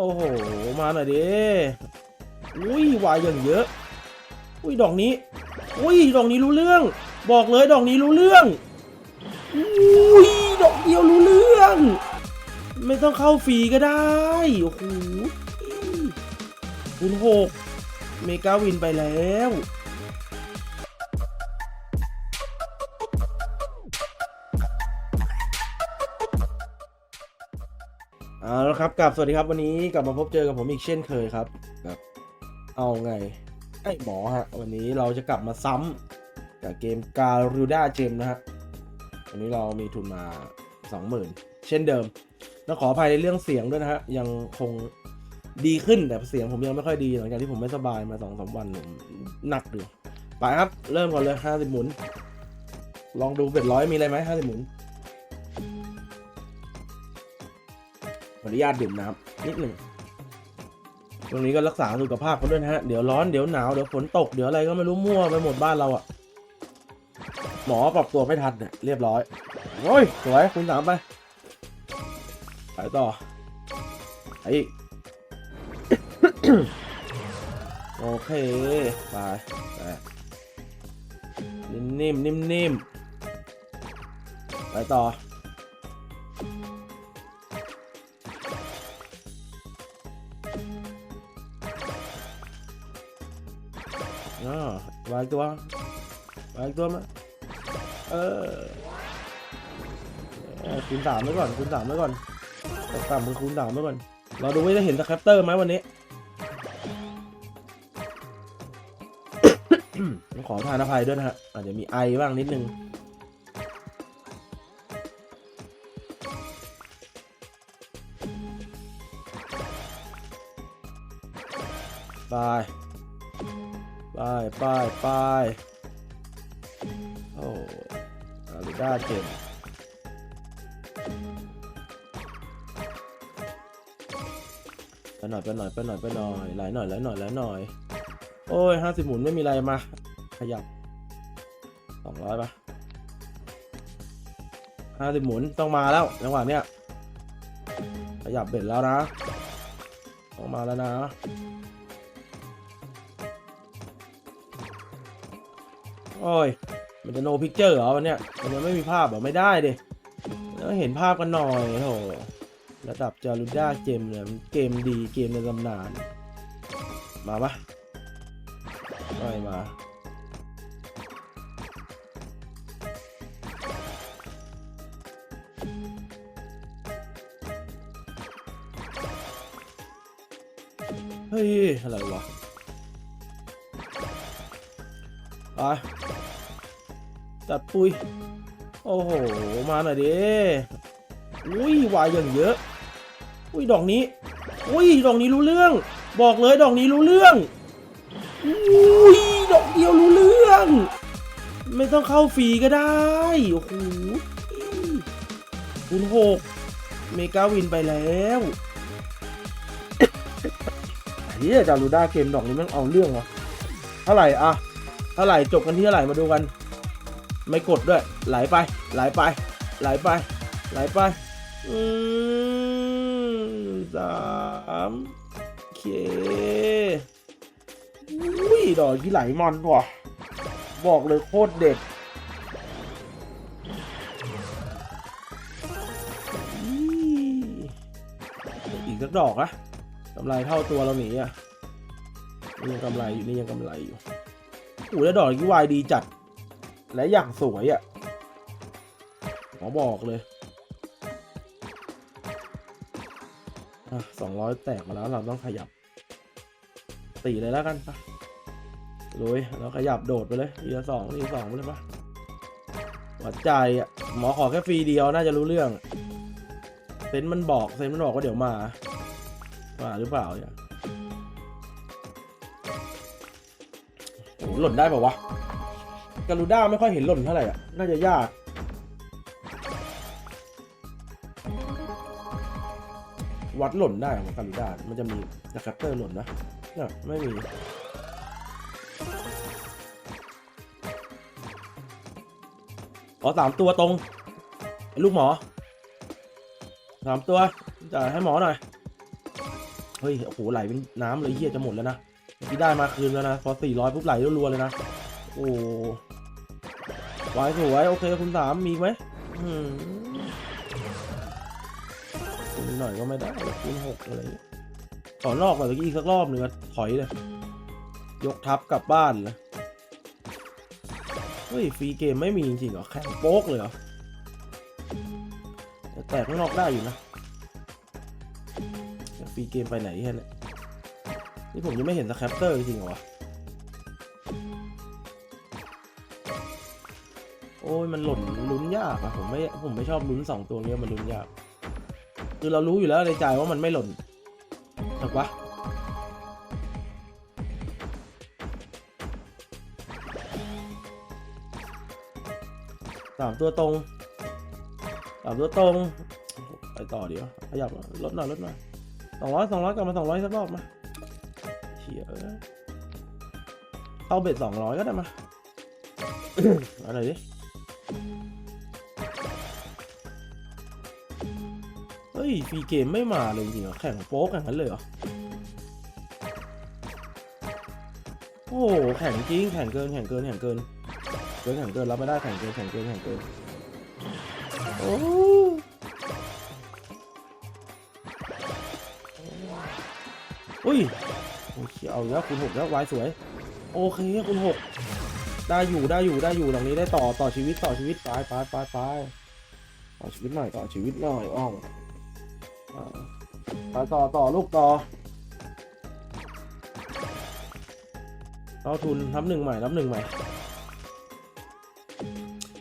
โอ้โห มาหน่อยดิอุ้ยวายอย่างเยอะ อุ้ยดอกนี้ อุ้ยดอกนี้รู้เรื่อง บอกเลยดอกนี้รู้เรื่อง อุ้ยดอกเดียวรู้เรื่อง ไม่ต้องเข้าฟรีก็ได้ โอ้โหคุณหกเมกาวินไปแล้ว เอาละครับกลับสวัสดีครับวันนี้กลับมาพบเจอกับผมอีกเช่นเคยครับกับ เอาไง ไอ้หมอฮะ วันนี้เราจะกลับมาซ้ำกับเกมการูด้าเจมนะฮะวันนี้เรามีทุนมา 20,000 เช่นเดิมต้องขออภัยในเรื่องเสียงด้วยนะฮะ ยังคงดีขึ้นแต่เสียงผมยังไม่ค่อยดีหลังจากที่ผมไม่สบายมาสองสามวันผมหนักอยู่ไปครับ เริ่มก่อนเลย 50 หมุน ลองดูเป็ดร้อยมีอะไรไหม50 หมุน ออนุญาตดื่มน้ำนิดหนึ่งตรงนี้ก็รักษาสุขภาพเขาด้วยนะฮะ เดี๋ยวร้อน เดี๋ยวหนาว เดี๋ยวฝนตก เดี๋ยวอะไรก็ไม่รู้มั่วไปหมดบ้านเราอะ่ะ หมอปรับตัวไม่ทันเนี่ยเรียบร้อย โอ้ย สวยคุณสามไป ไปต่อไปอีกโอเค ไปไปนิ่มๆนิ่มๆไปต่อ วางตัว วางตัวมาเออเออคูณสามไว้ก่อนคูณสามไว้ก่อนตกต่ำมึงคูณสามไว้ก่อน เราดูว่าจะเห็นสแคปเตอร์ไหมวันนี้ขอทานอภัยด้วยนะฮะอาจจะมีไอบ้างนิดนึงไปไปไปไปโอ้อาริด้าเก่งไปหน่อยไปหน่อยไปหน่อยไปหน่อยไหลหน่อยไหลหน่อยไหลหน่อย โอ้ยห้าสิบหมุนไม่มีอะไรมา ขยับสองร้อยปะห้าสิบหมุนต้องมาแล้วจังหวะเนี้ยขยับเบ็ดแล้วนะ ต้องมาแล้วนะ โอ้ย มันจะโนพิกเจอร์เหรอวันเนี้ยมันยังไม่มีภาพเหรอไม่ได้ดิแล้วเห็นภาพกันหน่อยโถระดับจารุด้าเกมเนี่ยเกมดีเกมในตำนาน มาปะไม่มา เฮ้ย อะไรวะ ไปจัดปุย โอ้โห มาหน่อยดิอุ้ยวายอย่างเยอะ อุ้ยดอกนี้ อุ้ยดอกนี้รู้เรื่อง บอกเลยดอกนี้รู้เรื่อง อุ้ยดอกเดียวรู้เรื่อง ไม่ต้องเข้าฟรีก็ได้ โอ้โหคุณหกเมกาวินไปแล้วเฮียจารูด้าเกมดอกนี้มันเอาเรื่องวะเท่าไหร่อะ ท่าไหร่จบกันที่เท่าไหร่มาดูกัน ไม่กดด้วย ไหลไป ไหลไป ไหลไป ไหลไปอืมสามโอเคอุ้ยดอกที่ไหลมันว่ะบอกเลยโคตรเด็ดอีอีกสักดอกอะกำไรเท่าตัวเราหนีอะนี่ยังกำไรอยู่นี่ยังกำไรอยู่ โอ้แล้วดอกนี้วายดีจัด และอย่างสวยอะ่ะขอบอกเลยสองร้อยแตกมาแล้วเราต้องขยับ ตีเลยแล้วกันปะลุยแล้วขยับโดดไปเลยทีละสองทีละสองไปเลยปะหัวใจอะหมอขอแค่ฟรีเดียวน่าจะรู้เรื่องเซนต์มันบอกเซนต์มันบอกว่าเดี๋ยวมามาหรือเปล่าเนี่ย หล่นได้ป่าวะการูด้าไม่ค่อยเห็นหล่นเท่าไหร่อะ น่าจะยาก วัดหล่นได้ของการูด้ามันจะมีสแคปเตอร์หล่นนะเนี่ยไม่มีขอสามตัวตรง ลูกหมอสามตัวจ่ายให้หมอหน่อย เฮ้ย โอ้โห ไหลเป็นน้ำเลยเฮียจะหมดแล้วนะ เมื่ได้มาคืนแล้วนะ พอสี่ร้อยปุ๊บไหลรัวๆเลยนะ โอ้วายสวยโอเคคุณสามมีไหมอืมคุณหน่อยก็ไม่ได้คุณหกอะไรเงี้ยขอนอกกว่าตะกี้อีกสักรอบหนึ่งอะถอยเลย ยกทัพกลับบ้านเลยเฮ้ยฟรีเกมไม่มีจริงๆเหรอแข่งโป๊กเลยเหรอแต่แตกข้างนอกได้อยู่นะฟรีเกมไปไหนแค่เนี่ย นี่ผมยังไม่เห็นสแคปเตอร์จริงเหรอ โอ้ยมันหล่นลุ้นยากอะผมไม่ผมไม่ชอบลุ้นสองตัวนี้มันลุ้นยาก คือเรารู้อยู่แล้วในใจว่ามันไม่หล่นถูกปะสามตัวตรงสามตัวตรง ไปต่อเดี๋ยวขยับลดหน่อยลดหน่อยสองร้อยสองร้อยกลับมาสองร้อยสักรอบมา เฉียเอ้ยเข้าเบ็ดสองร้อยก็ได้มาเอาหน่อยดิเฮ้ยฟรีเกมไม่มาเลยจริงๆเหรอแข่งโป๊กอย่างนั้นเลยเหรอโอ้โหแข่งจริงแข่งเกินแข่งเกินแข่งเกินเกินแข่งเกินรับไม่ได้แข่งเกินแข่งเกินแข่งเกินโอ้อุ้ยโอ้ย เอาแล้วคุณหกแล้ววายสวย โอเคคุณหกได้อยู่ได้อยู่ได้อยู่หลังนี้ได้ต่อต่อชีวิตต่อชีวิตไปไปไปไปต่อชีวิตหน่อยต่อชีวิตหน่อยอ่องไปต่อต่อลูกต่อเอาทุนรับหนึ่งใหม่รับหนึ่งใหม่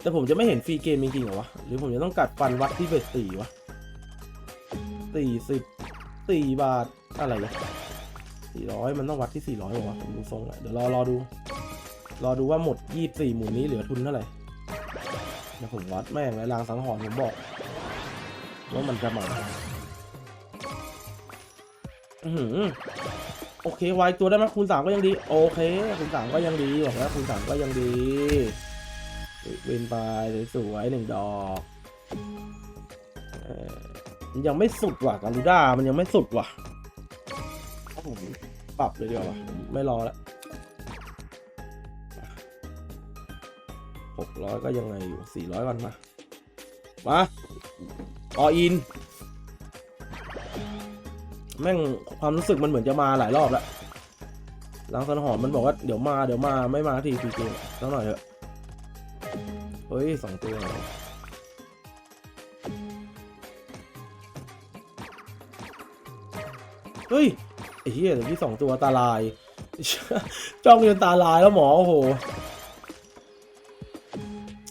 แต่ผมจะไม่เห็นฟรีเกมจริงๆเหรอวะ หรือผมจะต้องกัดฟันวัดที่เบสสี่วะสี่สิบสี่บาทอะไรเนี่ย สี่ร้อยมันต้องวัดที่สี่ร้อยว่ะผมดูทรงอะเดี๋ยวรอรอดู รอดูว่าหมดยี่สี่หมุนนี้เหลือทุนเท่าไหร่เดี๋ยวผมวัดแม่งแล้วลางสังหรณ์ผมบอกว่ามันจะหมดโอเควายตัวได้ไหมคุณสามก็ยังดี โอเคคุณสามก็ยังดีบอกแล้วคุณสามก็ยังดีเวนไปสวยหนึ่งดอกมันยังไม่สุดว่ะกาลูด้ามันยังไม่สุดว่ะ ผมปรับเลยดีกว่าไม่รอล้วหกร้อยก็ยังไงอยู่สี่ร้อยก่อนมา มาออิน แม่งความรู้สึกมันเหมือนจะมาหลายรอบแล้วล้างสันหอมมันบอกว่าเดี๋ยวมาเดี๋ยวมาไม่มาทีฟรีเกมสักหน่อยเถอะ เฮ้ยสองตัวเฮ้ย ไอ้เหี้ยเดี๋ยวที่สองตัวตาลาย จ้องจนตาลายแล้วหมอ โอ้โห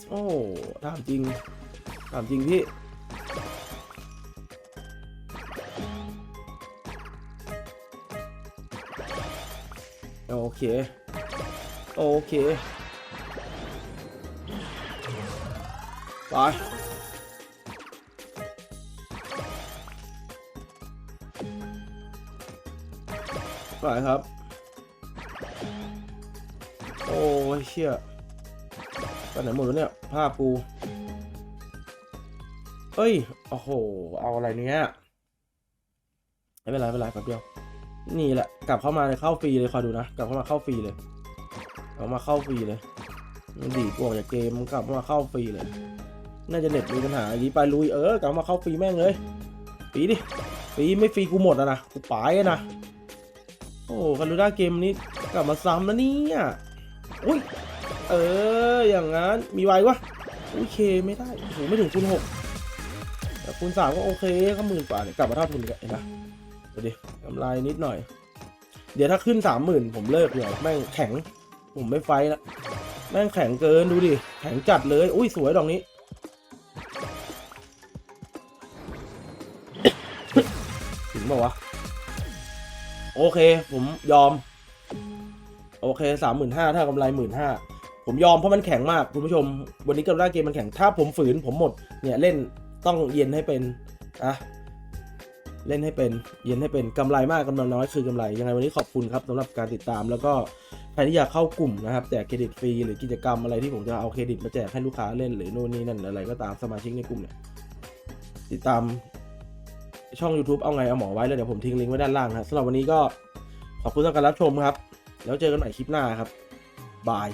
โอ้ถามจริงถามจริงพี่โอเค โอเค ไป ไปครับ โอ้ยเชี่ยไปไหนหมดแล้วเนี่ยภาพกูเฮ้ย โอ้โห เอาอะไรเนี้ยไม่เป็นไรไม่เป็นไรแป๊บเดียว นี่แหละ กลับเข้ามาเลยเข้าฟรีเลยคอยดูนะ กลับเข้ามาเข้าฟรีเลยกลับมาเข้าฟรีเลย มันดีดกูออกจากเกมกลับมาเข้าฟรีเลย น่าจะเน็ตมีปัญหาอย่างนี้ไปลุยเออกลับมาเข้าฟรีแม่งเลย ฟรีดิ ฟรีไม่ฟรีกูหมดอะนะ กูปายนะ โอ้คารูด้าเกมนี้กลับมาซ้ำแล้วเนี่ยอุ้ยเอออย่างงั้นมีไววะอุ้ยเคไม่ได้โอ้โหไม่ถึงคูณหกแต่คูณสามก็โอเคก็หมื่นกว่าเนี่ยกลับมาเท่าทุนกันเห็นปะดูดิกำไรนิดหน่อย เดี๋ยวถ้าขึ้นสามหมื่นผมเลิกเลยแม่งแข็ง ผมไม่ไฟละแม่งแข็งเกินดูดิแข็งจัดเลย อุ้ยสวยดอกนี้ถึงบอกวะ โอเค ผมยอม โอเคสามหมื่นห้าถ้ากำไรหมื่นห้าผมยอมเพราะมันแข็งมากคุณผู้ชม วันนี้กำลังเกมมันแข็งถ้าผมฝืนผมหมด เนี่ยเล่นต้องเย็นให้เป็นอะเล่นให้เป็น เย็นให้เป็นกำไรมากกำไรน้อยคือกำไรยังไงวันนี้ขอบคุณครับสำหรับการติดตามแล้วก็ใครที่อยากเข้ากลุ่มนะครับแจกเครดิตฟรีหรือกิจกรรมอะไรที่ผมจะเอาเครดิตมาแจกให้ลูกค้าเล่นหรือโน่นนี่นั่นอะไรก็ตามสมาชิกในกลุ่มเนี่ยติดตาม ช่อง YouTube เอาไงเอาหมอไว้เลยเดี๋ยวผมทิ้งลิงก์ไว้ด้านล่างนะสำหรับวันนี้ก็ขอบคุณสำหรับการรับชมครับ แล้วเจอกันใหม่คลิปหน้าครับบาย